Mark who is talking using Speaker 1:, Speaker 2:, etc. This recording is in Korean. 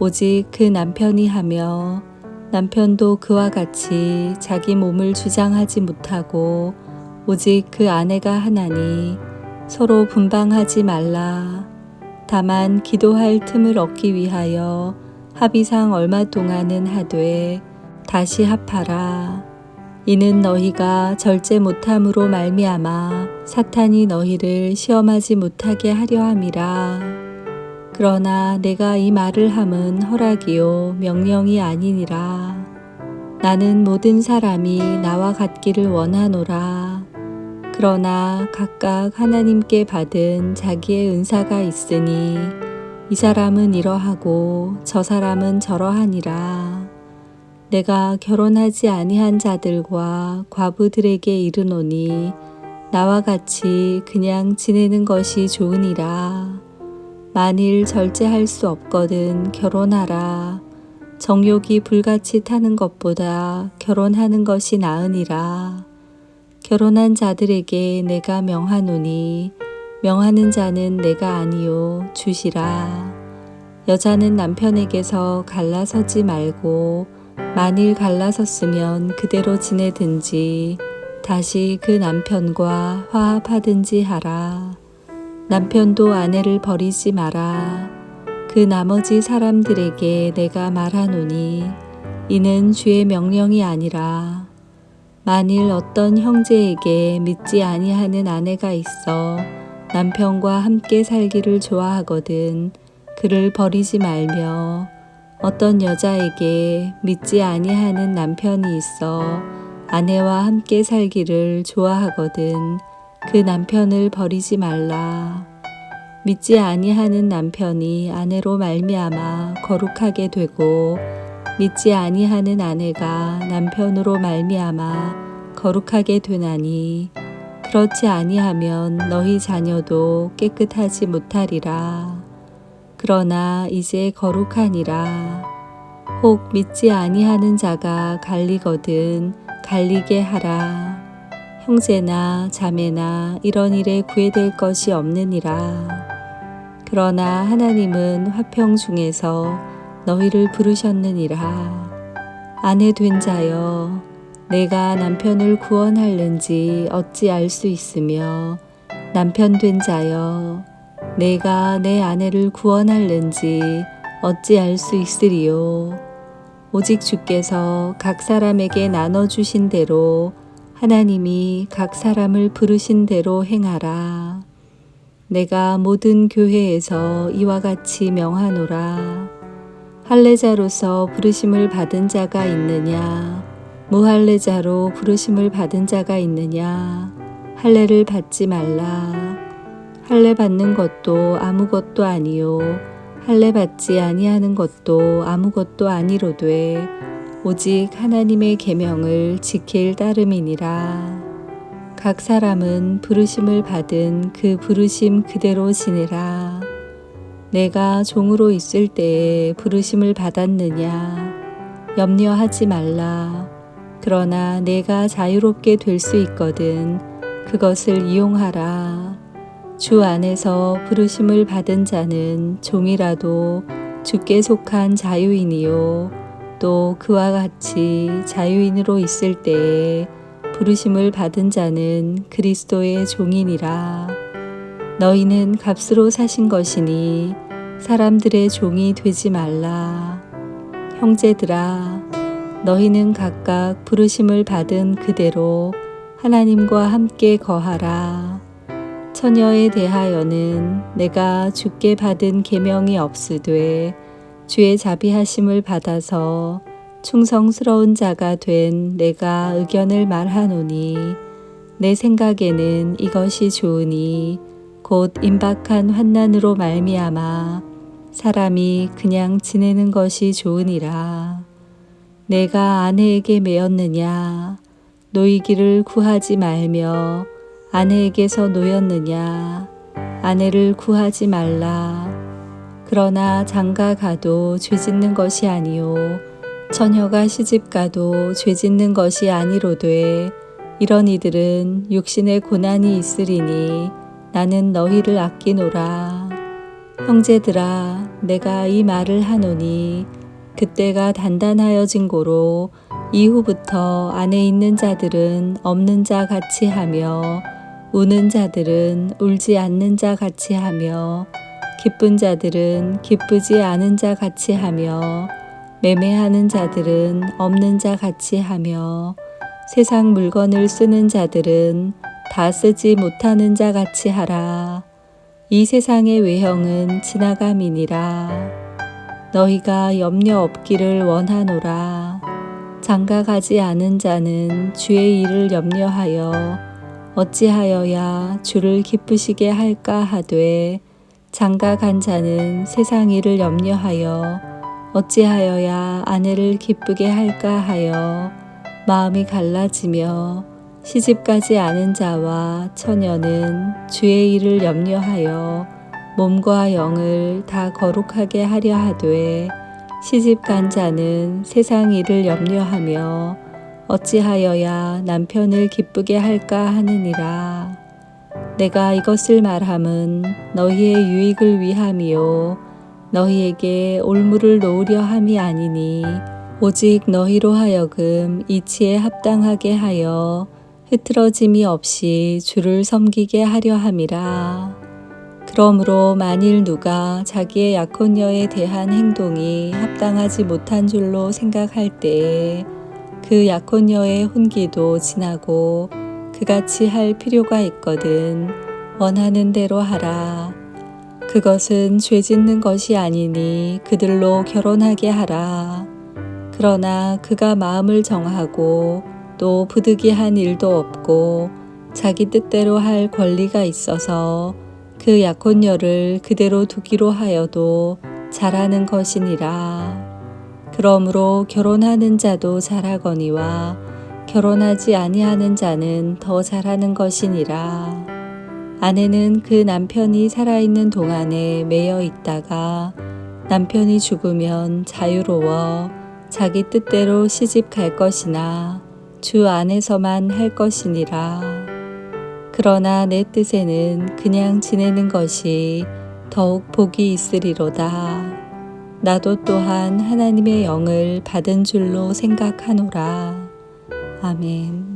Speaker 1: 오직 그 남편이 하며 남편도 그와 같이 자기 몸을 주장하지 못하고 오직 그 아내가 하나니 서로 분방하지 말라. 다만 기도할 틈을 얻기 위하여 합의상 얼마 동안은 하되 다시 합하라. 이는 너희가 절제 못함으로 말미암아 사탄이 너희를 시험하지 못하게 하려 함이라. 그러나 내가 이 말을 함은 허락이요 명령이 아니니라. 나는 모든 사람이 나와 같기를 원하노라. 그러나 각각 하나님께 받은 자기의 은사가 있으니 이 사람은 이러하고 저 사람은 저러하니라. 내가 결혼하지 아니한 자들과 과부들에게 이르노니 나와 같이 그냥 지내는 것이 좋으니라. 만일 절제할 수 없거든 결혼하라. 정욕이 불같이 타는 것보다 결혼하는 것이 나으니라. 결혼한 자들에게 내가 명하노니 명하는 자는 내가 아니요 주시라. 여자는 남편에게서 갈라서지 말고 만일 갈라섰으면 그대로 지내든지 다시 그 남편과 화합하든지 하라. 남편도 아내를 버리지 마라. 그 나머지 사람들에게 내가 말하노니 이는 주의 명령이 아니라 만일 어떤 형제에게 믿지 아니하는 아내가 있어 남편과 함께 살기를 좋아하거든 그를 버리지 말며 어떤 여자에게 믿지 아니하는 남편이 있어 아내와 함께 살기를 좋아하거든 그 남편을 버리지 말라. 믿지 아니하는 남편이 아내로 말미암아 거룩하게 되고 믿지 아니하는 아내가 남편으로 말미암아 거룩하게 되나니 그렇지 아니하면 너희 자녀도 깨끗하지 못하리라. 그러나 이제 거룩하니라. 혹 믿지 아니하는 자가 갈리거든 갈리게 하라. 형제나 자매나 이런 일에 구애될 것이 없느니라. 그러나 하나님은 화평 중에서 너희를 부르셨느니라. 아내 된 자여, 내가 남편을 구원할는지 어찌 알 수 있으며, 남편 된 자여, 내가 내 아내를 구원할는지 어찌 알 수 있으리요. 오직 주께서 각 사람에게 나눠주신 대로 하나님이 각 사람을 부르신 대로 행하라. 내가 모든 교회에서 이와 같이 명하노라. 할례자로서 부르심을 받은 자가 있느냐? 무할례자로 부르심을 받은 자가 있느냐? 할례를 받지 말라. 할례 받는 것도 아무것도 아니요. 할례 받지 아니하는 것도 아무것도 아니로되 오직 하나님의 계명을 지킬 따름이니라. 각 사람은 부르심을 받은 그 부르심 그대로 지내라. 내가 종으로 있을 때에 부르심을 받았느냐? 염려하지 말라. 그러나 내가 자유롭게 될 수 있거든 그것을 이용하라. 주 안에서 부르심을 받은 자는 종이라도 주께 속한 자유인이요. 또 그와 같이 자유인으로 있을 때에 부르심을 받은 자는 그리스도의 종이니라. 너희는 값으로 사신 것이니 사람들의 종이 되지 말라. 형제들아, 너희는 각각 부르심을 받은 그대로 하나님과 함께 거하라. 처녀에 대하여는 내가 주께 받은 계명이 없으되 주의 자비하심을 받아서 충성스러운 자가 된 내가 의견을 말하노니 내 생각에는 이것이 좋으니 곧 임박한 환난으로 말미암아 사람이 그냥 지내는 것이 좋으니라. 내가 아내에게 매였느냐? 노이기를 구하지 말며 아내에게서 놓였느냐? 아내를 구하지 말라. 그러나 장가 가도 죄 짓는 것이 아니요. 처녀가 시집 가도 죄 짓는 것이 아니로되 이런 이들은 육신의 고난이 있으리니 나는 너희를 아끼노라. 형제들아, 내가 이 말을 하노니 그때가 단단하여진 고로 이후부터 안에 있는 자들은 없는 자 같이 하며 우는 자들은 울지 않는 자 같이 하며 기쁜 자들은 기쁘지 않은 자 같이 하며 매매하는 자들은 없는 자 같이 하며 세상 물건을 쓰는 자들은 다 쓰지 못하는 자 같이 하라. 이 세상의 외형은 지나감이니라. 너희가 염려 없기를 원하노라. 장가 가지 않은 자는 주의 일을 염려하여 어찌하여야 주를 기쁘시게 할까 하되 장가 간 자는 세상 일을 염려하여 어찌하여야 아내를 기쁘게 할까 하여 마음이 갈라지며 시집가지 않은 자와 처녀는 주의 일을 염려하여 몸과 영을 다 거룩하게 하려 하되 시집 간 자는 세상 일을 염려하며 어찌하여야 남편을 기쁘게 할까 하느니라. 내가 이것을 말함은 너희의 유익을 위함이요 너희에게 올무를 놓으려 함이 아니니 오직 너희로 하여금 이치에 합당하게 하여 흐트러짐이 없이 주를 섬기게 하려 함이라. 그러므로 만일 누가 자기의 약혼녀에 대한 행동이 합당하지 못한 줄로 생각할 때에 그 약혼녀의 혼기도 지나고 그같이 할 필요가 있거든 원하는 대로 하라. 그것은 죄 짓는 것이 아니니 그들로 결혼하게 하라. 그러나 그가 마음을 정하고 또 부득이한 일도 없고 자기 뜻대로 할 권리가 있어서 그 약혼녀를 그대로 두기로 하여도 잘하는 것이니라. 그러므로 결혼하는 자도 잘하거니와 결혼하지 아니하는 자는 더 잘하는 것이니라. 아내는 그 남편이 살아있는 동안에 매여 있다가 남편이 죽으면 자유로워 자기 뜻대로 시집 갈 것이나 주 안에서만 할 것이니라. 그러나 내 뜻에는 그냥 지내는 것이 더욱 복이 있으리로다. 나도 또한 하나님의 영을 받은 줄로 생각하노라. 아멘.